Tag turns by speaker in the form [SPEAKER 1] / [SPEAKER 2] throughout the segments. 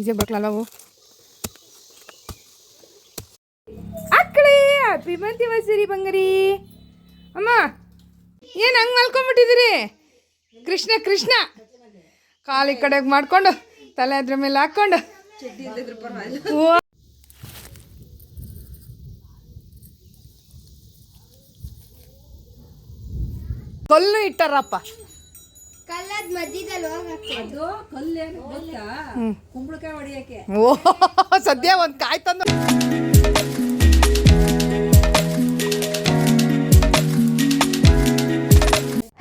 [SPEAKER 1] Easy ಬರ್ಕಲ್ಲ ಅವು happy ಮಸೀರಿ ಬಂಗರಿ. ಅಮ್ಮ, ಏನು ಹಂಗೆ ಮಲ್ಕೊಂಬಿಟ್ಟಿದ್ದೀರಿ? ಕೃಷ್ಣ ಕೃಷ್ಣ. ಕಾಲಿ ಕಡೆಗೆ ಮಾಡ್ಕೊಂಡು, ತಲೆ ಅದ್ರ ಮೇಲೆ ಕೊಲ್ಲು ಕಲ್ಲು ಇಟ್ಟಾರಪ್ಪ.
[SPEAKER 2] ಕಲ್ಲದ್ ಮಧ್ಯದಲ್ಲಿ ಹೋಗಕ್ಕೆ.
[SPEAKER 3] ಅದು ಕಲ್ಲೇನು ಗೊತ್ತಾ? ಕುಂಬಳಕಾಯಿ ಹೊಡಿಯಕ್ಕೆ
[SPEAKER 1] ಓ ಸದ್ಯ ಒಂದು ಕಾಯಿ ತಂದು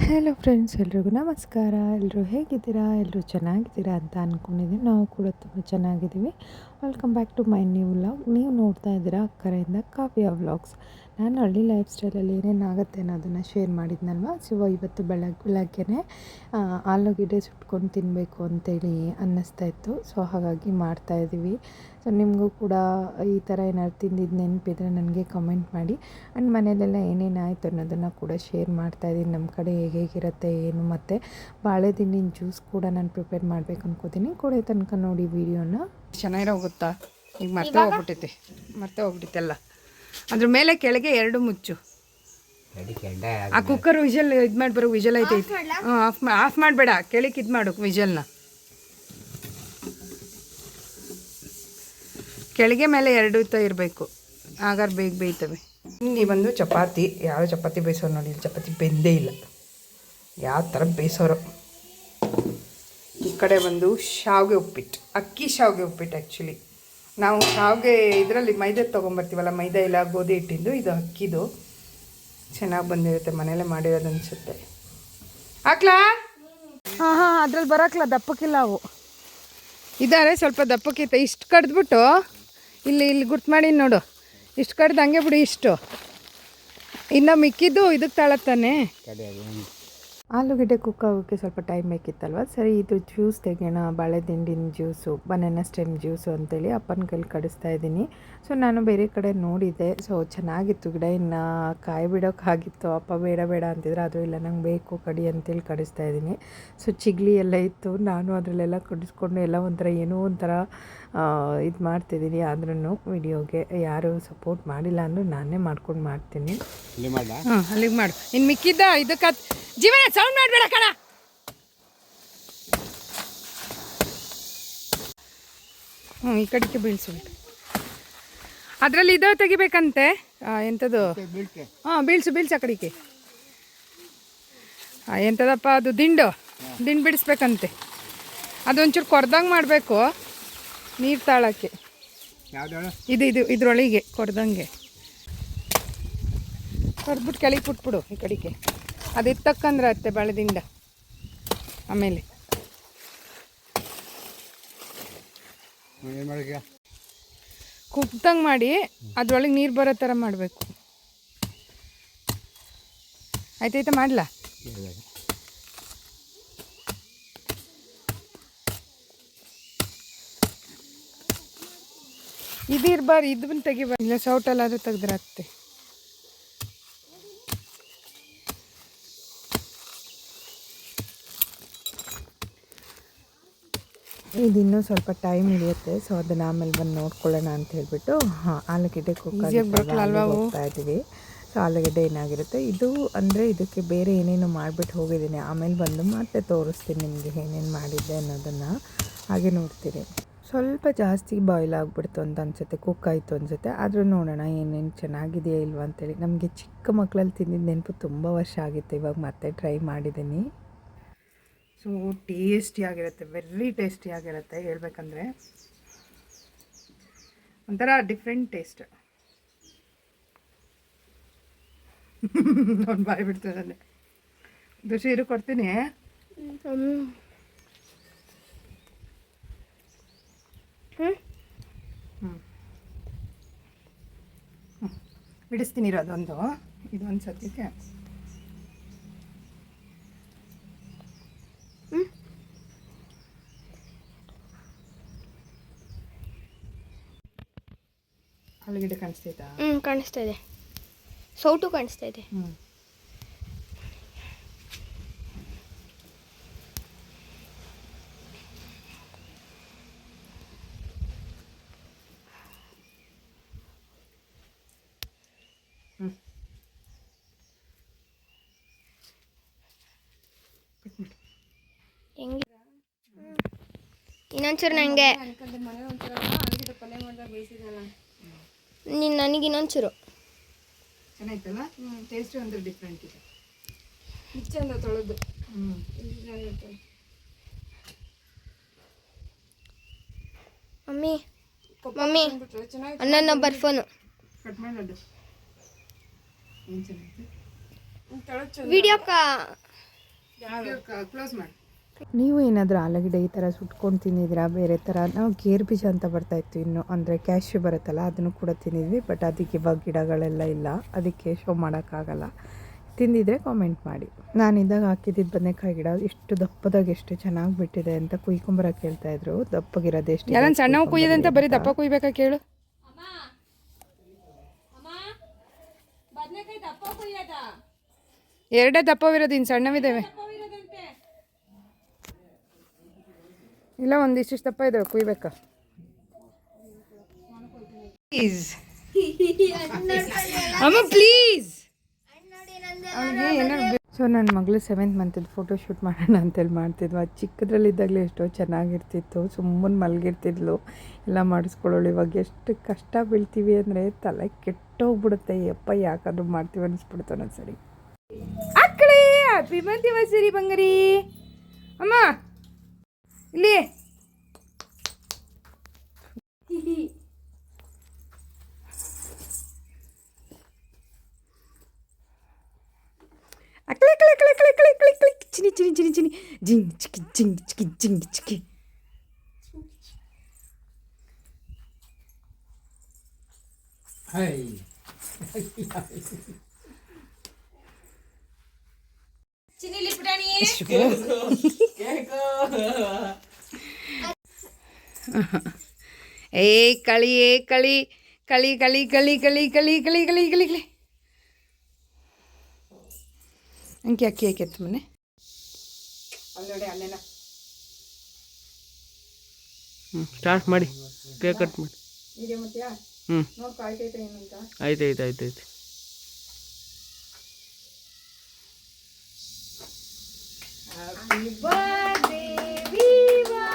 [SPEAKER 1] ಹಲೋ ಫ್ರೆಂಡ್ಸ್ ಎಲ್ರಿಗೂ ನಮಸ್ಕಾರ. ಎಲ್ಲರೂ ಹೇಗಿದ್ದೀರಾ? ಎಲ್ಲರೂ ಚೆನ್ನಾಗಿದ್ದೀರಾ ಅಂತ ಅಂದ್ಕೊಂಡಿದ್ದೀನಿ ನಾವು ಕೂಡ ತುಂಬ ಚೆನ್ನಾಗಿದ್ದೀವಿ. Welcome back to my new vlog ನೀವು ನೋಡ್ತಾ ಇದ್ದೀರಾ ಅಕ್ಕರೆಯಿಂದ ಕಾವ್ಯ ವ್ಲಾಗ್ಸ್ ನಾನು ಹಳ್ಳಿ ಲೈಫ್ ಸ್ಟೈಲಲ್ಲಿ ಏನೇನಾಗುತ್ತೆ ಅನ್ನೋದನ್ನು ಶೇರ್ ಮಾಡಿದ್ನಲ್ವ? ಸೊ ಇವತ್ತು ಬೆಳಗ್ಗೆ ಬೆಳಗ್ಗೆನೇ ಆ, ಆಲೂಗೆಡ್ಡೆ ಸುಟ್ಕೊಂಡು ತಿನ್ನಬೇಕು ಅಂತೇಳಿ ಅನ್ನಿಸ್ತಾ ಇತ್ತು. ಸೊ ಹಾಗಾಗಿ ಮಾಡ್ತಾಯಿದ್ದೀವಿ ಸೊ ನಿಮಗೂ ಕೂಡ ಈ ಥರ ಏನಾದ್ರು ತಿಂದಿದ್ದು ನೆನಪಿದ್ರೆ ನನಗೆ ಕಮೆಂಟ್ ಮಾಡಿ. ಆ್ಯಂಡ್ ಮನೇಲೆಲ್ಲ ಏನೇನಾಯಿತು ಅನ್ನೋದನ್ನು ಕೂಡ ಶೇರ್ ಮಾಡ್ತಾಯಿದ್ದೀನಿ ನಮ್ಮ ಕಡೆ ಹೇಗೆ ಹೇಗಿರುತ್ತೆ ಏನು ಮತ್ತು ಬಾಳೆದಿಂಡಿನ ಜ್ಯೂಸ್ ಕೂಡ ನಾನು ಪ್ರಿಪೇರ್ ಮಾಡಬೇಕು ಅನ್ಕೋತೀನಿ. ಕೊಡೆ ತನಕ ನೋಡಿ ವಿಡಿಯೋನ ಚೆನ್ನಾಗಿರೋ ಹೋಗುತ್ತಾ? ಈಗ ಮತ್ತೆ ಹೋಗ್ಬಿಟ್ಟೈತೆ ಮತ್ತೆ ಹೋಗ್ಬಿಟ್ಟಿತ್ತೆಲ್ಲ ಅದ್ರ ಮೇಲೆ ಕೆಳಗೆ ಎರಡು ಮುಚ್ಚು. ಆ ಕುಕ್ಕರ್ ವಿಜಲ್ ಇದು ಮಾಡಿ ಬರೋ ವಿಜಲ್ ಐತೆ ಹ್ಞೂ ಆಫ್ ಆಫ್ ಮಾಡಬೇಡ ಕೆಳಕ್ಕೆ ಇದು ಮಾಡು ವಿಜಲ್ನ ಕೆಳಗೆ ಮೇಲೆ ಎರಡು ತ ಇರಬೇಕು. ಆಗಾರ ಬೇಗ ಬೇಯ್ತವೆ. ಈ ಒಂದು ಚಪಾತಿ ಯಾವ ಚಪಾತಿ ಬೇಯಿಸೋರು ನೋಡಿ ಇಲ್ಲಿ ಚಪಾತಿ ಬೆಂದೇ ಇಲ್ಲ. ಯಾವ ಥರ ಬೇಯಿಸೋರು. ಈ ಕಡೆ ಬಂದು ಶಾವಿಗೆ ಉಪ್ಪಿಟ್ಟು ಅಕ್ಕಿ ಶಾವಿಗೆ ಉಪ್ಪಿಟ್ಟು ಆ್ಯಕ್ಚುಲಿ ನಾವು ಶಾವಿಗೆ ಇದರಲ್ಲಿ ಮೈದೆ ತೊಗೊಂಬರ್ತೀವಲ್ಲ ಮೈದಾ ಇಲ್ಲ ಗೋಧಿ ಹಿಟ್ಟಿಂದು ಇದು ಅಕ್ಕಿದು. ಚೆನ್ನಾಗಿ ಬಂದಿರುತ್ತೆ ಮನೇಲೆ ಮಾಡಿರೋದು ಅನಿಸುತ್ತೆ ಹಾಕ್ಲಾ? ಹಾಂ ಹಾಂ ಅದ್ರಲ್ಲಿ ಬರೋಕ್ಲ ದಪ್ಪಕ್ಕಿಲ್ಲ ಅವು. ಇದ್ದಾರೆ ಸ್ವಲ್ಪ ದಪ್ಪಕ್ಕಿತ್ತು. ಇಷ್ಟು ಕಡ್ದ್ಬಿಟ್ಟು ಇಲ್ಲಿ ಇಲ್ಲಿ ಗುರ್ತು ಮಾಡಿ ನೋಡು. ಇಷ್ಟು ಕಡ್ದು ಹಂಗೆ ಬಿಡಿ ಇಷ್ಟು. ಇನ್ನು ಮಿಕ್ಕಿದ್ದು ಇದಕ್ಕೆ ತಾಳತ್ತಾನೆ ಆಲೂಗೆಡ್ಡೆ ಕುಕ್ ಆಗೋಕ್ಕೆ ಸ್ವಲ್ಪ ಟೈಮ್ ಬೇಕಿತ್ತಲ್ವ? ಸರಿ, ಇದು ಜ್ಯೂಸ್ ತೆಗೆಯೋಣ. ಬಾಳೆದಿಂಡಿನ ಜ್ಯೂಸು, ಬನಾನಾ ಸ್ಟೆಮ್ ಜ್ಯೂಸು ಅಂತೇಳಿ ಅಪ್ಪನ ಕೈಲಿ ಕಡಿಸ್ತಾ ಇದ್ದೀನಿ. ಸೊ, ನಾನು ಬೇರೆ ಕಡೆ ನೋಡಿದ್ದೆ. ಸೊ, ಚೆನ್ನಾಗಿತ್ತು. ಗಿಡ ಇನ್ನು ಕಾಯಿ ಬಿಡೋಕ್ಕಾಗಿತ್ತು. ಅಪ್ಪ, ಬೇಡ ಬೇಡ ಅಂತಿದ್ರೆ. ಅದು ಇಲ್ಲ, ನಂಗೆ ಬೇಕು, ಕಡಿ ಅಂತೇಳಿ ಕಡಿಸ್ತಾ ಇದ್ದೀನಿ. ಸೊ, ಚಿಗ್ಲಿ ಎಲ್ಲ ಇತ್ತು. ನಾನು ಅದರಲ್ಲೆಲ್ಲ ಕಡಿಸ್ಕೊಂಡು ಎಲ್ಲ ಒಂಥರ ಏನೋ ಒಂಥರ ಇದು ಮಾಡ್ತಿದ್ದೀನಿ ಆದ್ರೂ ವಿಡಿಯೋಗೆ ಯಾರು ಸಪೋರ್ಟ್ ಮಾಡಿಲ್ಲ ಅಂದರೂ ನಾನೇ ಮಾಡ್ಕೊಂಡು ಮಾಡ್ತೀನಿ. ಹಾಂ ಅಲ್ಲಿಗೆ ಮಾಡು. ಇನ್ನು ಮಿಕ್ಕಿದ್ದ ಇದಕ್ಕೆ ಜೀವನ ಸೌಂಡ್ ಮಾಡಬೇಡ ಕಣ! ಹ್ಞೂ ಈ ಕಡೆಗೆ ಬೀಳ್ಸ್ಬೇಕು ಅದರಲ್ಲಿ ಇದು ತೆಗಿಬೇಕಂತೆ. ಎಂಥದ್ದು ಹಾಂ ಬೀಳ್ಸು ಬೀಳ್ಸು ಆ ಕಡೆಗೆ. ಎಂಥದಪ್ಪ ಅದು ದಿಂಡು. ದಿಂಡು ಬಿಡಿಸ್ಬೇಕಂತೆ. ಅದೊಂಚೂರು ಕೊರ್ದಂಗೆ ಮಾಡಬೇಕು. ನೀರು ತಾಳಕ್ಕೆ. ಇದು ಇದು ಇದ್ರೊಳಗೆ ಕೊಡ್ದಂಗೆ. ಕೊಡ್ಬಿಟ್ಟು ಕೆಳಗೆ ಬಿಟ್ಬಿಡು ಈ ಕಡೆಗೆ. ಅದು ಇತ್ತಕ್ಕಂದ್ರೆ ಅತ್ತೆ ಬಾಳೆದಿಂದ. ಆಮೇಲೆ. ಕುಪ್ದಂಗೆ ಮಾಡಿ ಅದ್ರೊಳಗೆ ನೀರು ಬರೋ ಥರ ಮಾಡಬೇಕು. ಆಯ್ತಾಯ್ತಾ ಮಾಡಲಾ? ಇದು ಇರಬಾರ್ದು ಇದನ್ನ ತೆಗಿಬಾರ ಇಲ್ಲ ಸೌಟಲ್ಲಾದರೂ ಇದು ಇನ್ನೂ ಸ್ವಲ್ಪ ಟೈಮ್ ಹಿಡಿಯುತ್ತೆ ಸೊ ಅದನ್ನ ಆಮೇಲೆ ಬಂದು ನೋಡ್ಕೊಳ್ಳೋಣ ಅಂತ ಹೇಳ್ಬಿಟ್ಟು ಹಾಂ ಆಲೂಗೆಡ್ಡೆ ಹೋಗ್ತಾ ಇದ್ದೀವಿ ಸೊ ಆಲೂಗಡ್ಡೆ ಏನಾಗಿರುತ್ತೆ ಇದು ಅಂದರೆ ಇದಕ್ಕೆ ಬೇರೆ ಏನೇನು ಮಾಡಿಬಿಟ್ಟು ಹೋಗಿದ್ದೀನಿ. ಆಮೇಲೆ ಬಂದು ಮತ್ತೆ ತೋರಿಸ್ತೀನಿ ನಿಮಗೆ ಏನೇನು ಮಾಡಿದ್ದೆ ಅನ್ನೋದನ್ನು. ಹಾಗೆ ನೋಡ್ತೀರಿ. ಸ್ವಲ್ಪ ಜಾಸ್ತಿ ಬಾಯ್ಲ್ ಆಗಿಬಿಡ್ತು ಅಂತ ಅನಿಸುತ್ತೆ ಕುಕ್ ಆಯಿತು ಅನಿಸುತ್ತೆ. ಆದರೂ ನೋಡೋಣ ಏನೇನು ಚೆನ್ನಾಗಿದೆಯಾ ಇಲ್ವಾ ಅಂತೇಳಿ. ನಮಗೆ ಚಿಕ್ಕ ಮಕ್ಕಳಲ್ಲಿ ತಿಂದಿದ್ದ ನೆನಪು ತುಂಬ ವರ್ಷ ಆಗಿತ್ತು, ಇವಾಗ ಮತ್ತೆ ಟ್ರೈ ಮಾಡಿದ್ದೀನಿ ಸೊ ಟೇಸ್ಟಿಯಾಗಿರುತ್ತೆ ವೆರಿ ಟೇಸ್ಟಿಯಾಗಿರುತ್ತೆ ಹೇಳ್ಬೇಕಂದ್ರೆ. ಒಂಥರ ಡಿಫ್ರೆಂಟ್ ಟೇಸ್ಟ್ ಅವ್ನು ಬಾಯಿ ಬಿಡ್ತದೆ ಕೊಡ್ತೀನಿ ಹ್ಞೂ ಬಿಡಿಸ್ತೀನಿ ಇರೋದೊಂದು. ಇದೊಂದು ಸದ್ಯಕ್ಕೆ ಕಾಣಿಸ್ತಾ ಕಾಣಿಸ್ತೈತಾ
[SPEAKER 2] ಹ್ಞೂ ಕಾಣಿಸ್ತಾ ಇದೆ. ಸೌಟು ಕಾಣಿಸ್ತಾ ಇದೆ.
[SPEAKER 1] ಹ್ಞೂ
[SPEAKER 2] ಒಂಚೂರು ನನಗೆ ನೀನು ನನಗೆ ಇನ್ನೊಂಚೂರು.
[SPEAKER 1] ಚೆನ್ನಾಗಿತ್ತಲ್ಲ ಟೇಸ್ಟ್ ಒಂದು ಡಿಫ್ರೆಂಟ್ ಇದೆ.
[SPEAKER 3] ಚಂದ ತೊಳೆದು.
[SPEAKER 2] ಮಮ್ಮಿ ಮಮ್ಮಿ ಅಣ್ಣ ನಂಬರ್ ಫೋನು.
[SPEAKER 1] ಕಟ್
[SPEAKER 3] ಮಾಡೋದು.
[SPEAKER 2] ವಿಡಿಯೋ
[SPEAKER 1] ಕ್ಲೋಸ್ ಮಾಡಿ. ನೀವು ಏನಾದರೂ ಆಲೂಗಡ್ಡೆ ಈ ಥರ ಸುಟ್ಕೊಂಡು ತಿಂದಿದ್ದೀರಾ? ಬೇರೆ ಥರ? ನಾವು ಗೇರ್ ಬೀಜ ಅಂತ ಬರ್ತಾಯಿತ್ತು ಇನ್ನು. ಅಂದರೆ ಕ್ಯಾಶ್ಯೂ ಬರುತ್ತಲ್ಲ ಅದನ್ನು ಕೂಡ ತಿಂದಿದ್ವಿ ಬಟ್ ಅದಕ್ಕೆ ಇವಾಗ ಗಿಡಗಳೆಲ್ಲ ಇಲ್ಲ. ಅದಕ್ಕೆ ಶೋ ಮಾಡೋಕ್ಕಾಗಲ್ಲ. ತಿಂದಿದ್ರೆ ಕಾಮೆಂಟ್ ಮಾಡಿ. ನಾನು ನಾನಿದ್ದಾಗ ಹಾಕಿದ್ದಿದ್ದು ಬದನೆಕಾಯಿ ಗಿಡ ಎಷ್ಟು ದಪ್ಪದಾಗ ಎಷ್ಟು ಚೆನ್ನಾಗಿ ಬಿಟ್ಟಿದೆ ಅಂತ ಕುಯ್ಕೊಂಬರ ಹೇಳ್ತಾ ಇದ್ರು. ದಪ್ಪಗಿರೋದು ಎಷ್ಟು
[SPEAKER 4] ಯಾರು ಸಣ್ಣ ಕುಯ್ಯದಂತ ಬರೀ ದಪ್ಪ ಕುಯ್ಬೇಕಾ ಕೇಳು. ಎರಡೇ ದಪ್ಪವಿರೋದು ಇನ್ನು ಸಣ್ಣವಿದ್ದಾವೆ ಇಲ್ಲ ಒಂದಿಷ್ಟು ದಪ್ಪ ಇದಾವೆ ಕುಯ್ಬೇಕಾ? ಪ್ಲೀಸ್ ಅಮ್ಮ ಪ್ಲೀಸ್ ಸೊ ನನ್ನ ಮಗಳು ಸೆವೆಂತ್ ಮಂತದ್ದು ಫೋಟೋ ಶೂಟ್ ಮಾಡೋಣ ಅಂತೇಳಿ ಮಾಡ್ತಿದ್ವು ಅದು ಚಿಕ್ಕದ್ರಲ್ಲಿದ್ದಾಗಲೇ ಎಷ್ಟೋ ಚೆನ್ನಾಗಿರ್ತಿತ್ತು ಸುಮ್ಮನೆ ಮಲಗಿರ್ತಿದ್ಲು. ಎಲ್ಲ ಮಾಡಿಸ್ಕೊಳ್ಳೋಳು. ಇವಾಗ ಎಷ್ಟು ಕಷ್ಟ ಬೀಳ್ತೀವಿ ಅಂದರೆ ತಲೆ ಕೆಟ್ಟೋಗ್ಬಿಡುತ್ತೆ. ಯಪ್ಪ ಯಾಕಾದ್ರೂ ಮಾಡ್ತೀವಿ ಅನಿಸ್ಬಿಡ್ತು ಒಂದೊಂದ್ಸರಿ. ಅಕ್ಕಳೇ ಹ್ಯಾಪಿ ಬಂತೀವ ಸರಿ ಬಂಗರಿ. ಅಮ್ಮ Li. Ah, klik klik klik klik klik klik klik cini cini cini cini jing ciki jing ciki jing ciki Hai. Hai. ಚಿಕಿ ಏ ಕಳಿ ಏ ಕಳಿ ಕಳಿ ಕಳಿ ಕಳಿ ಕಳಿ ಕಳಿ ಕಳಿ ಕಳಿ ಕಳಿ ಕಳಿ. ಅಂಕಿ ಅಕ್ಕಿ ಹಾಕಿತ್ತು ಮನೆ? ನೋಡಿ ಅಲ್ಲೇನ
[SPEAKER 5] ಹ್ಞೂ ಸ್ಟಾರ್ಟ್ ಮಾಡಿ. ಕೇಕ್ ಕಟ್ ಮಾಡಿ ಹ್ಞೂ ಆಯ್ತು ಆಯ್ತು ಆಯ್ತು ಆಯ್ತು
[SPEAKER 1] Happy birthday, Viva!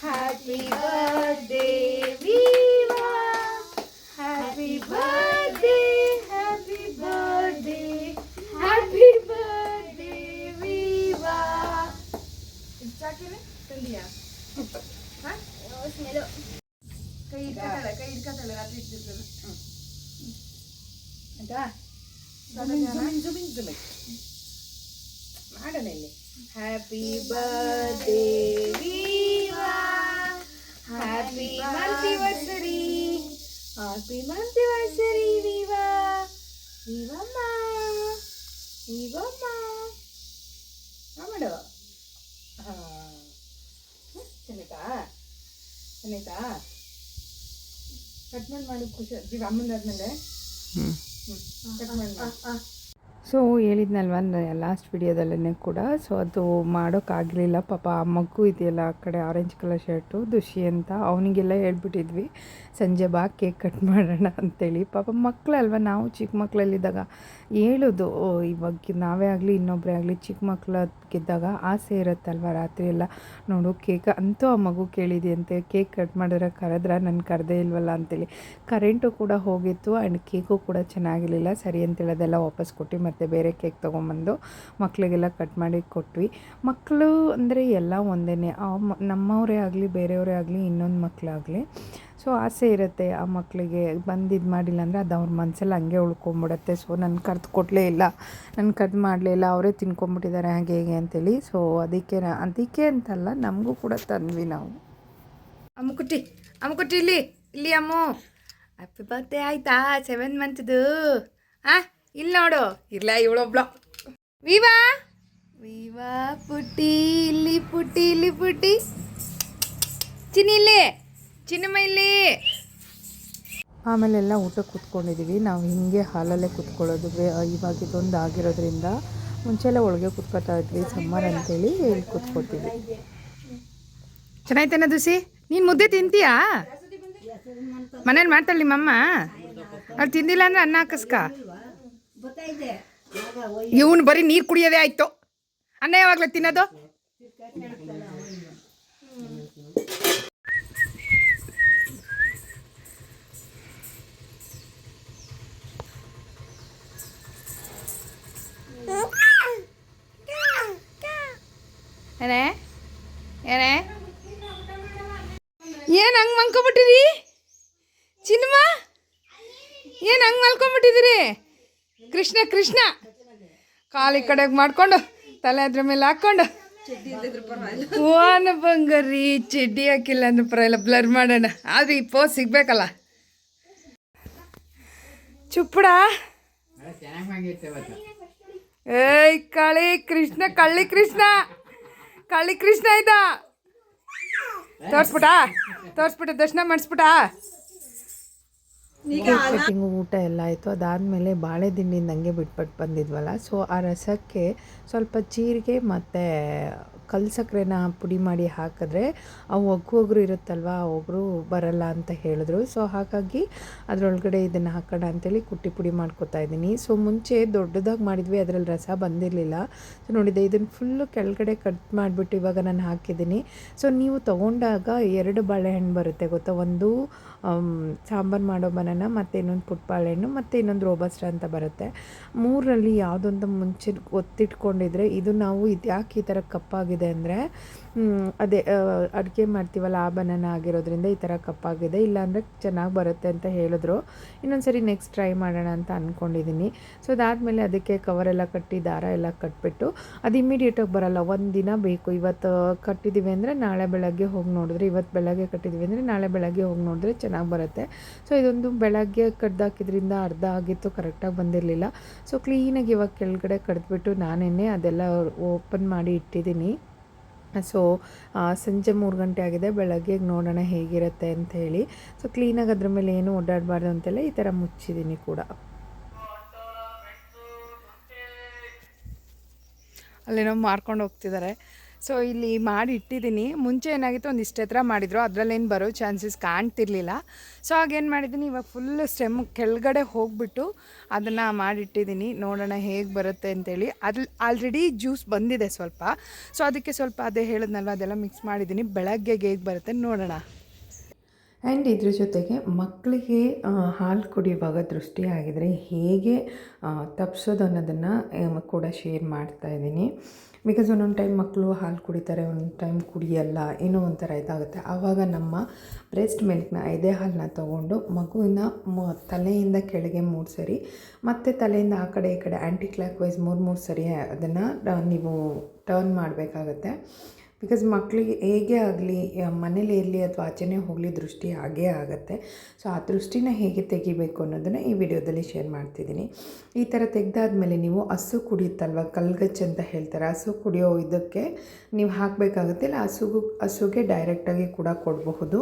[SPEAKER 1] Happy birthday, Viva! Happy birthday, happy birthday, happy birthday, Viva! ಕೈ ಇಟ್ಕೊತಾಳೆ ಕೈ ಇಟ್ಕೊತಾಳೆ ರಾತ್ರಿ ಇಟ್ಟಿರ್ತಾಳೆ ಆಯ್ತಾ ಜುಮಿನ್ ಜುಮಿನ್ ಹ್ಯಾ ಪೀ ಮಾಂತಿ ವೈ ಸರಿ ಹಾ ಪೀ ಮಾಂತಿ ವೈ ಶರಿ ರೀವಾ ಇವಮ್ಮಾ ಇವಮ್ಮ ಹಾಂ ಕಟ್ ಮಾಡಿ ಖುಷಿ ಕುಶ. ಜೀವಾ
[SPEAKER 5] ಹ್ಞೂ
[SPEAKER 1] ಕಟ್ ಮಾಡಿ.
[SPEAKER 4] ಹಾಂ ಸೊ ಹೇಳಿದ್ನಲ್ವ ಲಾಸ್ಟ್ ವಿಡಿಯೋದಲ್ಲೇ ಕೂಡ. ಸೊ ಅದು ಮಾಡೋಕ್ಕಾಗಲಿಲ್ಲ. ಪಾಪ ಆ ಮಗು ಇದೆಯಲ್ಲ, ಆ ಕಡೆ ಆರೆಂಜ್ ಕಲರ್ ಶರ್ಟು ದುಷಿ ಅಂತ ಅವನಿಗೆಲ್ಲ ಹೇಳ್ಬಿಟ್ಟಿದ್ವಿ. ಸಂಜೆ ಬಾ ಕೇಕ್ ಕಟ್ ಮಾಡೋಣ ಅಂತೇಳಿ. ಪಾಪ ಮಕ್ಕಳಲ್ವ ನಾವು ಚಿಕ್ಕ ಮಕ್ಕಳಲ್ಲಿದ್ದಾಗ ಹೇಳೋದು ಇವಾಗ ನಾವೇ ಆಗಲಿ ಇನ್ನೊಬ್ಬರೇ ಆಗಲಿ, ಚಿಕ್ಕ ಮಕ್ಕಳಾಗಿದ್ದಾಗ ಆಸೆ ಇರುತ್ತಲ್ವ ರಾತ್ರಿ ಎಲ್ಲ? ನೋಡು ಕೇಕ್ ಅಂತೂ ಆ ಮಗು ಕೇಳಿದೆಯಂತೆ. ಕೇಕ್ ಕಟ್ ಮಾಡಿದ್ರೆ ಕರೆದ್ರೆ ನನ್ನ ಕರೆದೇ ಇಲ್ವಲ್ಲ ಅಂತೇಳಿ. ಕರೆಂಟು ಕೂಡ ಹೋಗಿತ್ತು ಆ್ಯಂಡ್ ಕೇಕು ಕೂಡ ಚೆನ್ನಾಗಿರಲಿಲ್ಲ. ಸರಿ ಅಂತೇಳಿ ಅದೆಲ್ಲ ವಾಪಸ್ ಕೊಟ್ಟು ಮತ್ತೆ ಬೇರೆ ಕೇಕ್ ತೊಗೊಂಬಂದು ಮಕ್ಕಳಿಗೆಲ್ಲ ಕಟ್ ಮಾಡಿ ಕೊಟ್ವಿ. ಮಕ್ಕಳು ಅಂದರೆ ಎಲ್ಲ ಒಂದೇ ನಮ್ಮವರೇ ಆಗಲಿ, ಬೇರೆಯವರೇ ಆಗಲಿ, ಇನ್ನೊಂದು ಮಕ್ಕಳಾಗಲಿ ಸೊ ಆಸೆ ಇರುತ್ತೆ ಆ ಮಕ್ಕಳಿಗೆ ಬಂದು ಮಾಡಿಲ್ಲ ಅಂದರೆ ಅದು ಅವ್ರ ಮನಸ್ಸಲ್ಲಿ ಹಂಗೆ ಉಳ್ಕೊಂಬಿಡತ್ತೆ. ಸೊ ನನ್ನ ಕರೆದು ಕೊಡಲೇ ಇಲ್ಲ. ನನ್ನ ಕರ್ದು ಮಾಡಲೇ ಇಲ್ಲ. ಅವರೇ ತಿನ್ಕೊಂಬಿಟ್ಟಿದ್ದಾರೆ ಹಾಗೆ ಹೇಗೆ ಅಂತೇಳಿ. ಸೊ ಅದಕ್ಕೆ ಅದಕ್ಕೆ ಅಂತಲ್ಲ ನಮಗೂ ಕೂಡ ತಂದ್ವಿ ನಾವು. ಅಮ್ಮಕುಟ್ಟಿ ಅಮ್ಮಕುಟ್ಟಿ ಇಲ್ಲಿ ಇಲ್ಲಿ ಅಮ್ಮು. ಹ್ಯಾಪಿ ಬರ್ತ್ಡೇ ಆಯಿತಾ? ಸೆವೆನ್ ಮಂತ್ದು ಆ? ಇಲ್ಲಿ ನೋಡು. ಇಲ್ಲ ಇವಳೊಬ್ಳು ವಿವಾ? ವಿವಾ ಪುಟ್ಟಿ ಇಲ್ಲಿ ಪುಟ್ಟಿ ಇಲ್ಲಿ ಪುಟ್ಟಿ. ಚಿನ್ನಿ ಇಲ್ಲಿ. ಚಿನ್ನಮ್ಮ ಇಲ್ಲಿ. ಆಮೇಲೆಲ್ಲ ಊಟಕ್ಕೆ ಕೂತ್ಕೊಂಡಿದ್ದೀವಿ ನಾವು ಹಿಂಗೆ ಹಾಲಲ್ಲೇ ಕೂತ್ಕೊಳ್ಳೋದು. ಬೇ- ಇವಾಗ ಇದೊಂದು ಆಗಿರೋದ್ರಿಂದ ಮುಂಚೆಲ್ಲ ಒಳಗೆ ಕೂತ್ಕೊತಾ ಇದ್ವಿ. ಸಮ್ಮರ್ ಅಂತೇಳಿ ಇಲ್ಲಿ ಕೂತ್ಕೊತೀವಿ ಚೆನ್ನಾಯ್ತೇನ ದುಸಿ? ನೀನು ಮುದ್ದೆ ತಿಂತೀಯಾ? ಮನೇಲಿ ಮಾಡ್ತಾಳೆ ನಿಮ್ಮಮ್ಮ? ಅಲ್ಲಿ ತಿಂದಿಲ್ಲ ಅಂದ್ರೆ ಅನ್ನ ಹಾಕಸ್ಕ? ಇವನು ಬರೀ ನೀರು ಕುಡಿಯೋದೇ ಆಯ್ತು. ಅನ್ನ ಯಾವಾಗಲೂ ತಿನ್ನೋದು?
[SPEAKER 1] ಕೃಷ್ಣ. ಕಾಲಿ ಕಡೆಗೆ ಮಾಡಿಕೊಂಡು ತಲೆ ಅದ್ರ ಮೇಲೆ ಹಾಕ್ಕೊಂಡು. ಓನ ಬಂಗರಿ, ಚಿಡ್ಡಿ ಹಾಕಿಲ್ಲ ಅಂದ್ರೆ ಪರವಾಗಿಲ್ಲ ಬ್ಲರ್ ಮಾಡೋಣ. ಆದ್ರೆ ಈ ಪೋಸ್ ಸಿಗ್ಬೇಕಲ್ಲ. ಚುಪ್ಪಡ? ಏಯ್, ಕಳಿ ಕೃಷ್ಣ, ಕಳ್ಳಿ ಕೃಷ್ಣ. ಕಳ್ಳಿ ಕೃಷ್ಣ ಇದ್ದ. ತೋರ್ಸ್ಬಿಟ? ತೋರ್ಸ್ಬಿಟ್ಟು ದರ್ಶನ ಮಾಡಿಸ್ಬಿಟ?
[SPEAKER 4] ಕಟಿಂಗು ಊಟ ಎಲ್ಲ ಆಯಿತು. ಅದಾದಮೇಲೆ ಬಾಳೆ ದಿಂಡಿನ ಹಂಗೆ ಬಿಟ್ಬಿಟ್ಟು ಬಂದಿದ್ವಲ್ಲ. ಸೊ ಆ ರಸಕ್ಕೆ ಸ್ವಲ್ಪ ಜೀರಿಗೆ ಮತ್ತು ಕಲ್ ಸಕ್ಕರೆನ ಪುಡಿ ಮಾಡಿ ಹಾಕಿದ್ರೆ ಆ ಒಗ್ಗು ಒಗ್ರು ಇರುತ್ತಲ್ವ ಆ ಒಗ್ರು ಬರಲ್ಲ ಅಂತ ಹೇಳಿದ್ರು. ಸೊ ಹಾಗಾಗಿ ಅದರೊಳಗಡೆ ಇದನ್ನು ಹಾಕೋಣ ಅಂತೇಳಿ ಕುಟ್ಟಿ ಪುಡಿ ಮಾಡ್ಕೊತಾ ಇದ್ದೀನಿ. ಸೊ ಮುಂಚೆ ದೊಡ್ಡದಾಗಿ ಮಾಡಿದ್ವಿ ಅದರಲ್ಲಿ ರಸ ಬಂದಿರಲಿಲ್ಲ. ಸೊ ನೋಡಿದೆ ಇದನ್ನು ಫುಲ್ಲು ಕೆಳಗಡೆ ಕಟ್ ಮಾಡಿಬಿಟ್ಟು ಇವಾಗ ನಾನು ಹಾಕಿದ್ದೀನಿ. ಸೊ ನೀವು ತೊಗೊಂಡಾಗ ಎರಡು ಬಾಳೆಹಣ್ಣು ಬರುತ್ತೆ ಗೊತ್ತಾ? ಒಂದು ಸಾಂಬಾರು ಮಾಡೋ ಬನಾನ, ಮತ್ತು ಇನ್ನೊಂದು ಪುಟ್ಬಾಳೆಹಣ್ಣು ಮತ್ತು ಇನ್ನೊಂದು ರೋಬಸ್ಟ ಅಂತ ಬರುತ್ತೆ. ಮೂರರಲ್ಲಿ ಯಾವುದೊಂದು ಮುಂಚೆ ಒತ್ತಿಟ್ಕೊಂಡಿದ್ರೆ ಇದು ನಾವು ಇದು ಯಾಕೆ ಈ ಥರ ಕಪ್ಪಾಗಿದೆ ಅಂದರೆ ಅದೇ ಅಡುಗೆ ಮಾಡ್ತೀವಲ್ಲ ಆ ಬನಾನ ಆಗಿರೋದ್ರಿಂದ ಈ ಥರ ಕಪ್ಪಾಗಿದೆ ಇಲ್ಲಾಂದರೆ ಚೆನ್ನಾಗಿ ಬರುತ್ತೆ ಅಂತ ಹೇಳಿದ್ರು. ಇನ್ನೊಂದು ಸರಿ ನೆಕ್ಸ್ಟ್ ಟ್ರೈ ಮಾಡೋಣ ಅಂತ ಅಂದ್ಕೊಂಡಿದ್ದೀನಿ ಸೊ ಅದಾದಮೇಲೆ ಅದಕ್ಕೆ ಕವರೆಲ್ಲ ಕಟ್ಟಿ, ದಾರ ಎಲ್ಲ ಕಟ್ಬಿಟ್ಟು, ಅದು ಇಮ್ಮಿಡಿಯೇಟಾಗಿ ಬರೋಲ್ಲ, ಒಂದು ದಿನ ಬೇಕು. ಇವತ್ತು ಕಟ್ಟಿದ್ದೀವಿ ಅಂದರೆ ನಾಳೆ ಬೆಳಗ್ಗೆ ಹೋಗಿ ನೋಡಿದ್ರೆ ಇವತ್ತು ಬೆಳಗ್ಗೆ ಕಟ್ಟಿದ್ದೀವಿ ಅಂದರೆ ನಾಳೆ ಬೆಳಗ್ಗೆ ಹೋಗಿ ನೋಡಿದ್ರೆ ಚೆನ್ನಾಗಿ ಬರುತ್ತೆ. ಸೊ ಇದೊಂದು ಬೆಳಗ್ಗೆ ಕಡ್ದಾಕಿದ್ರಿಂದ ಅರ್ಧ ಆಗಿತ್ತು ಕರೆಕ್ಟಾಗಿ ಬಂದಿರಲಿಲ್ಲ. ಸೊ ಕ್ಲೀನಾಗಿ ಇವಾಗ ಕೆಳಗಡೆ ಕಡ್ದುಬಿಟ್ಟು ನಾನೇನೆ ಅದೆಲ್ಲ ಓಪನ್ ಮಾಡಿ ಇಟ್ಟಿದ್ದೀನಿ. ಸೊ ಸಂಜೆ ಮೂರು ಗಂಟೆ ಆಗಿದೆ, ಬೆಳಗ್ಗೆ ನೋಡೋಣ ಹೇಗಿರುತ್ತೆ ಅಂತ ಹೇಳಿ. ಸೊ ಕ್ಲೀನಾಗಿ ಅದ್ರ ಮೇಲೆ ಏನು ಓಡಾಡಬಾರ್ದು ಅಂತೆಲ್ಲ ಈ ಥರ ಮುಚ್ಚಿದ್ದೀನಿ ಕೂಡ.
[SPEAKER 1] ಅಲ್ಲೇನೋ ಮಾರ್ಕೊಂಡು ಹೋಗ್ತಿದ್ದಾರೆ ಸೊ ಇಲ್ಲಿ ಮಾಡಿ ಇಟ್ಟಿದ್ದೀನಿ. ಮುಂಚೆ ಏನಾಗಿತ್ತು, ಒಂದು ಇಷ್ಟು ಹತ್ರ ಮಾಡಿದ್ರು. ಅದರಲ್ಲೇನು ಬರೋ ಚಾನ್ಸಸ್ ಕಾಣ್ತಿರ್ಲಿಲ್ಲ. ಸೊ ಆಗೇನು ಮಾಡಿದ್ದೀನಿ, ಇವಾಗ ಫುಲ್ ಸ್ಟೆಮ್ ಕೆಳಗಡೆ ಹೋಗ್ಬಿಟ್ಟು ಅದನ್ನು ಮಾಡಿಟ್ಟಿದ್ದೀನಿ ನೋಡೋಣ ಹೇಗೆ ಬರುತ್ತೆ ಅಂತೇಳಿ. ಅದ್ರಲ್ಲಿ ಆಲ್ರೆಡಿ ಜ್ಯೂಸ್ ಬಂದಿದೆ ಸ್ವಲ್ಪ. ಸೊ ಅದಕ್ಕೆ ಸ್ವಲ್ಪ ಅದೇ ಹೇಳಿದ್ನಲ್ವ, ಅದೆಲ್ಲ ಮಿಕ್ಸ್ ಮಾಡಿದ್ದೀನಿ. ಬೆಳಗ್ಗೆಗೆ ಹೇಗೆ ಬರುತ್ತೆ ನೋಡೋಣ.
[SPEAKER 4] ಆ್ಯಂಡ್ ಇದ್ರ ಜೊತೆಗೆ ಮಕ್ಕಳಿಗೆ ಹಾಲು ಕುಡಿಯುವಾಗ ದೃಷ್ಟಿ ಆಗಿದರೆ ಹೇಗೆ ತಪ್ಸೋದು ಅನ್ನೋದನ್ನು ಕೂಡ ಶೇರ್ ಮಾಡ್ತಾ ಇದ್ದೀನಿ. ಬಿಕಾಸ್ ಒಂದೊಂದು ಟೈಮ್ ಮಕ್ಕಳು ಹಾಲು ಕುಡಿತಾರೆ, ಒಂದೊಂದು ಟೈಮ್ ಕುಡಿಯಲ್ಲ, ಏನೋ ಒಂಥರ ಇದಾಗುತ್ತೆ. ಆವಾಗ ನಮ್ಮ ಬ್ರೆಸ್ಟ್ ಮಿಲ್ಕ್ನ ಎದೆ ಹಾಲನ್ನ ತೊಗೊಂಡು ಮಗುವಿನ ಮ, ತಲೆಯಿಂದ ಕೆಳಗೆ ಮೂರು ಸರಿ, ಮತ್ತು ತಲೆಯಿಂದ ಆ ಕಡೆ ಈ ಕಡೆ ಆ್ಯಂಟಿ ಕ್ಲಾಕ್ ವೈಸ್ ಮೂರು ಮೂರು ಸರಿ ಅದನ್ನು ನೀವು ಟರ್ನ್ ಮಾಡಬೇಕಾಗತ್ತೆ. ಬಿಕಾಸ್ ಮಕ್ಕಳಿಗೆ ಹೇಗೆ ಆಗಲಿ ಮನೇಲಿ ಇರಲಿ ಅಥವಾ ಆಚೆನೇ ಹೋಗಲಿ, ದೃಷ್ಟಿ ಹಾಗೇ ಆಗುತ್ತೆ. ಸೊ ಆ ದೃಷ್ಟಿನ ಹೇಗೆ ತೆಗಿಬೇಕು ಅನ್ನೋದನ್ನು ಈ ವಿಡಿಯೋದಲ್ಲಿ ಶೇರ್ ಮಾಡ್ತಿದ್ದೀನಿ. ಈ ಥರ ತೆಗೆದಾದ್ಮೇಲೆ ನೀವು ಹಸು ಕುಡಿಯುತ್ತಲ್ವ? ಕಲ್ಗಚ್ಚ ಅಂತ ಹೇಳ್ತಾರೆ. ಹಸು ಕುಡಿಯೋ ಇದಕ್ಕೆ ನೀವು ಹಾಕಬೇಕಾಗುತ್ತೆ. ಇಲ್ಲ, ಹಸುಗು, ಹಸುಗೆ ಡೈರೆಕ್ಟಾಗಿ ಕೂಡ ಕೊಡಬಹುದು.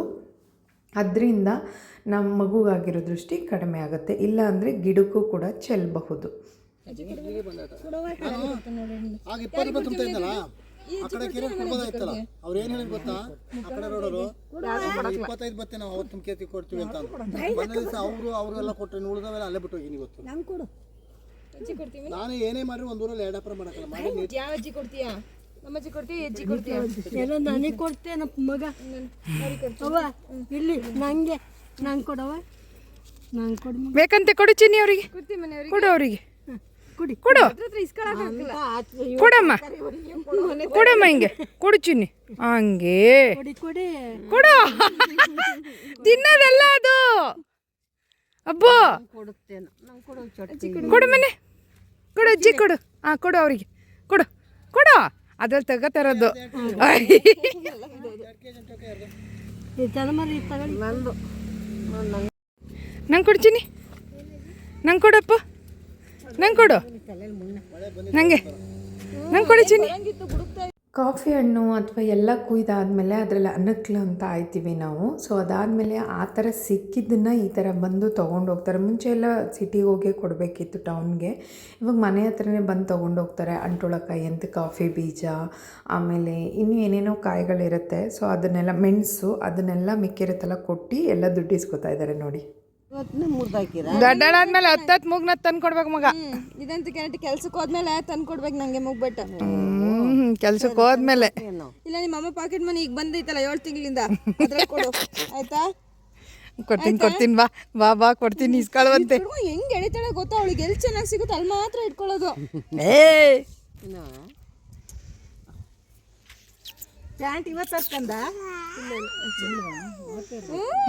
[SPEAKER 4] ಅದರಿಂದ ನಮ್ಮ ಮಗುಗಾಗಿರೋ ದೃಷ್ಟಿ ಕಡಿಮೆ ಆಗುತ್ತೆ. ಇಲ್ಲ ಅಂದರೆ ಗಿಡಕ್ಕೂ ಕೂಡ ಚೆಲ್ಲಬಹುದು
[SPEAKER 6] ಆ ಕಡೆ ಕಿರೋ ಕೊಡ್ಬೋದಾಯ್ತಲ್ಲ? ಅವ್ರು ಏನ್ ಹೇಳಿದ್ ಗೊತ್ತಾ? ಆ ಕಡೆ ರೋಡರು ಇಪ್ಪತ್ತೈದು ಬತ್ತೆ ನಾವು ಅವತ್ತು ಕೇತಿ ಕೊಡ್ತೀವಿ ಅಂತ ಮನೆ ದಿವಸ ಅವರು ಅವರು ಎಲ್ಲ ಕೊಟ್ಟರೆ ಇನ್ನು ಉಳಿದವೆಲ್ಲ ಅಲ್ಲೇ ಬಿಟ್ಟು ಹೋಗಿನಿ ಗೊತ್ತು. ನಾನು ಏನೇ ಮಾಡ್ರಿ ಒಂದ್ ಊರಲ್ಲಿ ಎರಡಪ್ಪ ಮಾಡಕ್ಕಲ್ಲ ಮಾಡಿ
[SPEAKER 2] ಯಾವ ಅಜ್ಜಿ ಕೊಡ್ತೀಯಾ? ನಮ್ಮ ಅಜ್ಜಿ ಕೊಡ್ತೀಯ? ಅಜ್ಜಿ ಕೊಡ್ತೀಯ?
[SPEAKER 3] ಎಲ್ಲ ನನಗೆ ಕೊಡ್ತೇನೆ ಮಗ. ಅವ್ವ ಇಲ್ಲಿ ನಂಗೆ ನಂಗೆ ಕೊಡವ ನಂಗೆ ಕೊಡು ಮಗ.
[SPEAKER 1] ಬೇಕಂತೆ ಕೊಡು ಚಿನ್ನಿ ಅವರಿಗೆ. ಕೊಡು ಅವರಿಗೆ.
[SPEAKER 3] ಕುಡಿ
[SPEAKER 1] ಕೊಡಮ್ಮ. ಕೊಡಮ್ಮ ಹಿಂಗೆ. ಕೊಡು ಚಿನ್ನಿ. ಹಂಗೆ.
[SPEAKER 3] ಕೊಡಿ ಕೊಡಿ.
[SPEAKER 1] ಕೊಡು. ತಿನ್ನೋದಲ್ಲ ಅದು. ಅಬ್ಬೋ.
[SPEAKER 3] ಕೊಡು
[SPEAKER 1] ಕೊಡು. ಮನೆ. ಕೊಡು ಅಜ್ಜಿ ಕೊಡು. ಹಾಂ ಕೊಡು ಅವರಿಗೆ. ಕೊಡು. ಕೊಡು. ಅದ್ರಲ್ಲಿ ತಗೋತಾರದು. ನಂಗೆ ಕೊಡ್ತೀನಿ ನಂಗೆ ಕೊಡಪ್ಪ. ನಂಗೆ ಕೊಡು. ನಂಗೆ. ಕೊಡಿ ಚಿನ್ನಿ.
[SPEAKER 4] ಕಾಫಿ ಹಣ್ಣು ಅಥವಾ ಎಲ್ಲ ಕುಯ್ದಾದ್ಮೇಲೆ ಅದರಲ್ಲಿ ಅನ್ನಕ್ಲು ಅಂತ ಆಯ್ತೀವಿ ನಾವು. ಸೊ ಅದಾದಮೇಲೆ ಆ ಥರ ಸಿಕ್ಕಿದ್ದನ್ನು ಈ ಥರ ಬಂದು ತೊಗೊಂಡು ಹೋಗ್ತಾರೆ ಮುಂಚೆ ಎಲ್ಲ ಸಿಟಿಗೆ ಹೋಗಿ ಕೊಡಬೇಕಿತ್ತು ಟೌನ್ಗೆ. ಇವಾಗ ಮನೆ ಹತ್ರನೇ ಬಂದು ತೊಗೊಂಡು ಹೋಗ್ತಾರೆ ಅಂಟೊಳಕಾಯಿ ಅಂತ, ಕಾಫಿ ಬೀಜ, ಆಮೇಲೆ ಇನ್ನೂ ಏನೇನೋ ಕಾಯಿಗಳಿರುತ್ತೆ. ಸೊ ಅದನ್ನೆಲ್ಲ ಮೆಣಸು, ಅದನ್ನೆಲ್ಲ ಮಿಕ್ಕಿರುತ್ತಲ್ಲ, ಕೊಟ್ಟು ಎಲ್ಲ ದುಡ್ಡು ಇಸ್ಕೊತಾ ಇದ್ದಾರೆ ನೋಡಿ.
[SPEAKER 1] ದೊಡ್ಡಳಾದ್ಮೇಲೆ ಹತ್ತತ್ ಮುಗ್ನ ತಂದು ಕೊಡ್ಬೇಕು ಮಗ
[SPEAKER 2] ಇದಂತ ಕ್ಯಾರೆಟ್ ಕೆಲ್ಸಕ್ಕೆ ಹೋದ್ಮೇಲೆ ತಂದು ಕೊಡ್ಬೇಕು ನಂಗೆ ಮುಗ್ಬಿಟ್ಟು
[SPEAKER 1] ಕೆಲ್ಸಕ್ಕೆ ಹೋದ್ಮೇಲೆ.
[SPEAKER 2] ಇಲ್ಲ ನಿಮ್ಮ ಅಮ್ಮ ಪಾಕೆಟ್ ಮನಿ ಈಗ ಬಂದೈತಲ್ಲ ಏಳು ತಿಂಗಳಿಂದ. ಕೊಡು. ಆಯ್ತಾ?
[SPEAKER 1] ಕೊಡ್ತೀನಿ ಕೊಡ್ತೀನಿ ಬಾ ಬಾ ಬಾ ಕೊಡ್ತೀನಿ
[SPEAKER 2] ಇಸ್ಕೊಳ್ಳುವಂತೆ ಹೆಂಗ್ ಎಳಿತಾಳೆ ಗೊತ್ತಾ? ಅವಳಿಗೆ ಎಲ್ಲಿ ಚೆನ್ನಾಗಿ ಸಿಗುತ್ತೆ ಅಲ್ಲಿ ಮಾತ್ರ ಇಟ್ಕೊಳ್ಳೋದು.
[SPEAKER 1] ಏ!
[SPEAKER 3] ಪ್ಯಾಂಟ್ ಇವತ್ತು ಹಸ್ಕಂದ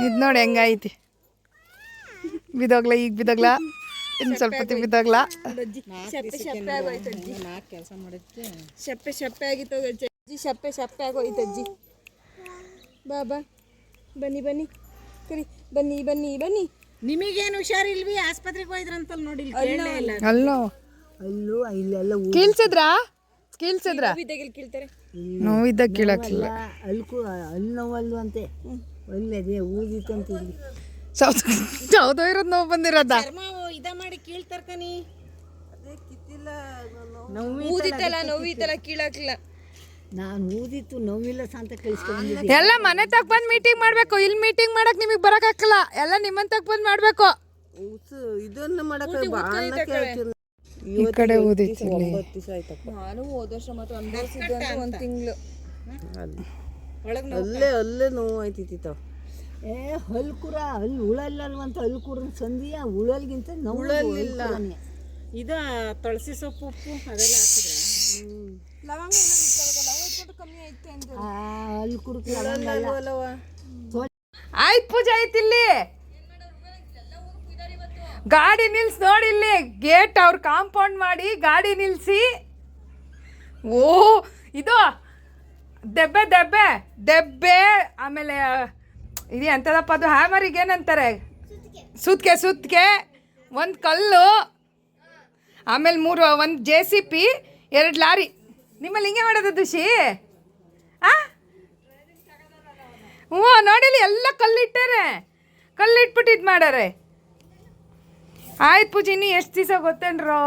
[SPEAKER 1] ಇದು ನೋಡಿ ಹೆಂಗೈತಿ ಬಿದೋಗ್ಲ ಈಗ ಬಿದೋಗ್ಲ ಇನ್ನು ಸ್ವಲ್ಪ ಹೊತ್ತಿಗೆ
[SPEAKER 2] ಅಜ್ಜಿ ಕೆಲಸ ಮಾಡಿದ್ಕೆ ಶಪ್ಪೆ ಶಪ್ಪೆ ಆಗಿತ್ತು ಅಜ್ಜಿ. ಶಪ್ಪೆ ಶಪ್ಪೆ ಆಗೋಯ್ತು ಅಜ್ಜಿ. ಬಾ ಬಾ. ಬನ್ನಿ ಬನ್ನಿ. ಕರಿ ಬನ್ನಿ ಬನ್ನಿ ಬನ್ನಿ.
[SPEAKER 7] ನಿಮಗೇನು ಹುಷಾರಿಲ್ವಿ? ಆಸ್ಪತ್ರೆಗೆ ಹೋಯ್ದ್ರಂತಲ್ ನೋಡಿ ಇಲ್ಲ.
[SPEAKER 1] ಅಲ್ಲೋ.
[SPEAKER 7] ಅಲ್ಲೂ ಇಲ್ಲೆಲ್ಲ
[SPEAKER 1] ಕೀಳ್ಸಿದ್ರಾ? ಕೀಳ್ಸಿದ್ರಾ?
[SPEAKER 2] ವಿದ್ಯಾಗಿಲ್ ಕೇಳ್ತಾರೆ.
[SPEAKER 1] ನೋವಿದ್ದಾಗ ಕೀಳಕ್ಲಿಲ್ಲ
[SPEAKER 7] ಅಲ್ಕು ಅಲ್ಲಿ ನೋವಲ್ಲು ಅಂತೆ ಒಳ್ಳೆದೇ ಊದಿತ್ತಂತ ಇಲ್ಲಿ
[SPEAKER 1] ಯಾವುದೋ ಇರೋದು ನೋವು ಬಂದಿರೋದ?
[SPEAKER 7] ಚರ್ಮ ಇದ ಮಾಡಿ ಕೀಳ್ತಾರ್ಕನಿ
[SPEAKER 2] ಊದಿತ್ತಲ್ಲ ನೋವಿತ್ತಲ್ಲ ಕೀಳಕ್ಲಿಲ್ಲ
[SPEAKER 7] ನಾನು ಊದಿತ್ತು ನೋವಿಲ್ಲ ಅಂತ ಕಳಿಸ್ಕೊಂಡು
[SPEAKER 1] ಎಲ್ಲ ಮನೆ ತಗ ಬಂದು ಮೀಟಿಂಗ್ ಮಾಡಬೇಕು. ಇಲ್ಲಿ ಮೀಟಿಂಗ್ ಮಾಡಕ್ ನಿಮಗೆ ಬರೋಕ್ಕಾಗಲ್ಲ ಎಲ್ಲ ನಿಮ್ಮನ್ ತಗ ಬಂದು ಮಾಡಬೇಕು.
[SPEAKER 7] ಇದನ್ನ ಮಾಡಕ್ಕೆ
[SPEAKER 1] ಈ ಕಡೆ ಓದಿತ್ತು ಇಲ್ಲಿ.
[SPEAKER 2] ನಾನು ಹೋದ ವರ್ಷ ಮಾತ್ರ ಒಂದು ಅಂದ್ರೆ ಒಂದು ತಿಂಗಳು.
[SPEAKER 7] ಅಲ್ಲೇ. ಅಲ್ಲೇ ನೋವು ಆಯ್ತಿತ್ತು ಏ ಹಲ್ಕುರ ಅಲ್ಲಿ ಉಳಲ್ಲಲ್ವಂತ ಹಲ್ಕುರ ಸಂದಿಯ ಉಳಲ್ಗಿಂತ ನೋವು ಉಳಲಿಲ್ಲ. ಇದ ತುಳಸಿ ಸೊಪ್ಪು ಉಪ್ಪು ಅದೆಲ್ಲ ಹಾಕಿದ್ರೆ.
[SPEAKER 2] ಲವಂಗ ಕಮ್ಮಿ ಐತೆ ಅಂದ್ರೆ.
[SPEAKER 7] ಲವಂಗ
[SPEAKER 1] ಆಯ್ತು ಪೂಜೆ ಆಯ್ತು ಇಲ್ಲಿ. ಗಾಡಿ ನಿಲ್ಸ್ ನೋಡಿ ಇಲ್ಲಿ. ಗೇಟ್ ಅವ್ರ ಕಾಂಪೌಂಡ್ ಮಾಡಿ ಗಾಡಿ ನಿಲ್ಸಿ. ಓ ಇದು ದೆಬ್ಬೆ ದೆಬ್ಬೆ ದೆಬ್ಬೆ ಆಮೇಲೆ ಇದು ಎಂಥದಪ್ಪ ಅದು ಹ್ಯಾಮರಿಗೆ ಏನಂತಾರೆ? ಸುತ್ತಕೆ ಸುತ್ತಕೆ ಒಂದು ಕಲ್ಲು, ಆಮೇಲೆ ಮೂರು, ಒಂದು ಜೆ ಸಿ ಪಿ ಎರಡು ಲಾರಿ. ನಿಮ್ಮಲ್ಲಿ ಹಿಂಗೆ ಮಾಡೋದು ದುಷಿ ಆ? ಹ್ಞೂ ನೋಡಿಲಿ ಎಲ್ಲ ಕಲ್ಲಿಟ್ಟಾರೆ ಕಲ್ಲಿಟ್ಬಿಟ್ಟು ಇದು ಮಾಡಾರೆ ಆಯ್ತು ಪೂಜೆ, ಇನ್ನೂ ಎಷ್ಟು ದಿವಸ ಗೊತ್ತೇನ್ರೋ?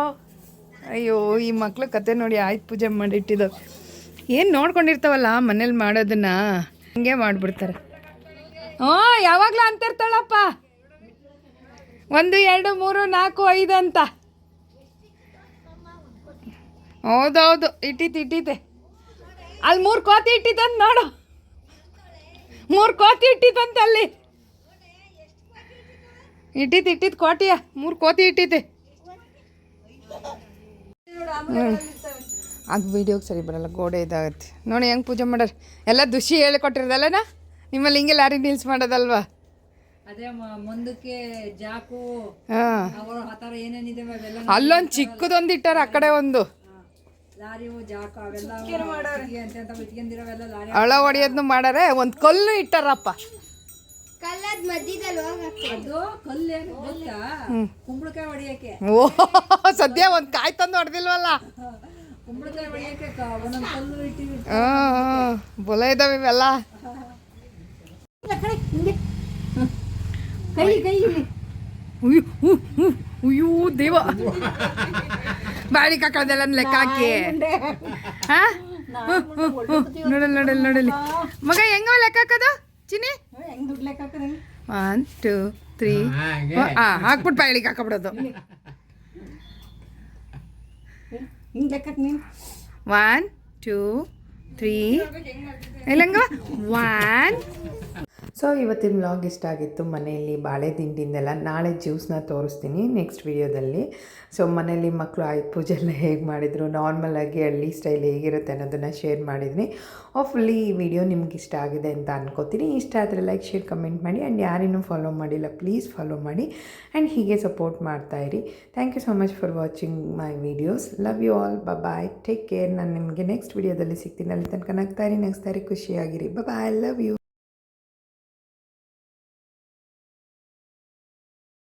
[SPEAKER 1] ಅಯ್ಯೋ, ಈ ಮಕ್ಳ ಕತೆ ನೋಡಿ ಆಯ್ತು ಪೂಜೆ ಮಾಡಿಟ್ಟಿದ್ದು ಏನು ನೋಡ್ಕೊಂಡಿರ್ತಾವಲ್ಲ ಮನೇಲಿ ಮಾಡೋದನ್ನ? ಹಂಗೆ ಮಾಡಿಬಿಡ್ತಾರೆ. ಹ್ಞೂ ಯಾವಾಗಲೂ ಅಂತಿರ್ತಾಳಪ್ಪ. ಒಂದು, ಎರಡು, ಮೂರು, ನಾಲ್ಕು, ಐದು ಅಂತ. ಹೌದೌದು ಇಟ್ಟಿತ್ತು ಇಟ್ಟಿತೆ ಅಲ್ಲಿ ಮೂರು ಕೋತಿ ಇಟ್ಟಿದ್ದಂತ ನೋಡು. ಮೂರು ಕೋತಿ ಇಟ್ಟಿತ್ತಂತ ಅಲ್ಲಿ. ಇಟ್ಟಿತ್ತು ಇಟ್ಟಿತ್ತು ಕೋಟಿಯ ಮೂರು ಕೋತಿ ಇಟ್ಟಿತ್ತೆ ಅದು ವೀಡಿಯೋಗೆ ಸರಿ ಬರಲ್ಲ, ಗೋಡೆ ಇದಾಗತ್ತೆ. ನೋಡಿ, ಹೆಂಗೆ ಪೂಜೆ ಮಾಡೋರು ಎಲ್ಲ ದುಷಿ ಹೇಳಿಕೊಟ್ಟಿರೋದಲ್ಲನಾ? ನಿಮ್ಮಲ್ಲಿ ಹಿಂಗೆ ಲಾರಿ ನಿಲ್ಸ್ ಮಾಡೋದಲ್ವಾ?
[SPEAKER 8] ಅದೇ ಮುಂದಕ್ಕೆ ಜಾಕು
[SPEAKER 1] ಹಾಂ.
[SPEAKER 8] ಅವರು ಆ ಥರ ಏನೇನಿದಾವೆ
[SPEAKER 1] ಅಲ್ಲೊಂದು ಚಿಕ್ಕದೊಂದು ಇಟ್ಟಾರ ಆ ಕಡೆ ಒಂದು.
[SPEAKER 8] ಅಳ ಜಾಕು ಅವೆಲ್ಲ ಇಟ್ಗೆ ಅಂತ ಅಂತ ಇಟ್ಕೊಂಡಿರೋವೆಲ್ಲ ಲಾರಿ
[SPEAKER 1] ಹಳ ಹೊಡಿಯೋದ್ನು ಮಾಡಾರೆ ಒಂದು ಕಲ್ಲು ಇಟ್ಟಾರಪ್ಪ.
[SPEAKER 8] ಅದು ಕಲ್ಲೇನು ಗೊತ್ತಾ? ಕುಂಬಳಕಾಯಿ ಹೊಡಿಯಕ್ಕೆ.
[SPEAKER 1] ಓ ಸದ್ಯ ಒಂದು ಕಾಯಿ ತಂದು ಹೊಡೆದಿಲ್ವಲ್ಲ? ಬೊಲ ಇದಾವೆ ಇವೆಲ್ಲ.
[SPEAKER 8] ಕೈ ಕೈ
[SPEAKER 1] ಉಯ್ಯೂ ದೇವ. ಬಾಳಿಕ ಕಾಕಳದೆಲ್ಲ ಲೆಕ್ಕ ಹಾಕಿ. ನೋಡಲ್ ನೋಡಲ್ ನೋಡಲಿ. ಮಗ ಹೆಂಗ ಲೆಕ್ಕ ಹಾಕೋದು? ಚಿನಿ ಒನ್ ಟೂ ತ್ರೀ ಹಾಂ ಹಾಕ್ಬಿಟ್ಟು ಬಾಳಿಗೆ ಹಾಕಬಿಡೋದು. ಒನ್ ಟೂ ತ್ರೀ ಇಲ್ಲಂಗ ಒನ್
[SPEAKER 4] ಸೊ ಇವತ್ತಿನ ವ್ಲಾಗ್ ಇಷ್ಟ ಆಗಿತ್ತು. ಮನೆಯಲ್ಲಿ ಬಾಳೆ ದಿಂಡಿಂದೆಲ್ಲ ನಾಳೆ ಜ್ಯೂಸ್ನ ತೋರಿಸ್ತೀನಿ ನೆಕ್ಸ್ಟ್ ವಿಡಿಯೋದಲ್ಲಿ ಸೊ ಮನೆಯಲ್ಲಿ ಮಕ್ಕಳು ಆಯ್ತು ಪೂಜೆ ಎಲ್ಲ ಹೇಗೆ ಮಾಡಿದರು ನಾರ್ಮಲಾಗಿ ಹಳ್ಳಿ ಸ್ಟೈಲ್ ಹೇಗಿರುತ್ತೆ ಅನ್ನೋದನ್ನು ಶೇರ್ ಮಾಡಿದ್ದೀನಿ ಫುಲ್ಲಿ ಈ ವಿಡಿಯೋ ನಿಮ್ಗೆ ಇಷ್ಟ ಆಗಿದೆ ಅಂತ ಅನ್ಕೋತೀನಿ. ಇಷ್ಟ ಆದರೆ ಲೈಕ್ ಶೇರ್ ಕಮೆಂಟ್ ಮಾಡಿ ಆ್ಯಂಡ್ ಯಾರೇನೂ ಫಾಲೋ ಮಾಡಿಲ್ಲ ಪ್ಲೀಸ್ ಫಾಲೋ ಮಾಡಿ ಆ್ಯಂಡ್ ಹೀಗೆ support ಮಾಡ್ತಾಯಿರಿ thank you so much for watching my videos love you all bye take care ನಾನು ನಿಮಗೆ ನೆಕ್ಸ್ಟ್ ವಿಡಿಯೋದಲ್ಲಿ ಸಿಗ್ತೀನಿ. ಅಲ್ಲಿ ತನಕ ನಗ್ತಾಯಿರಿ ನಗ್ತಾಯಿರಿ ಖುಷಿಯಾಗಿರಿ. Bye love you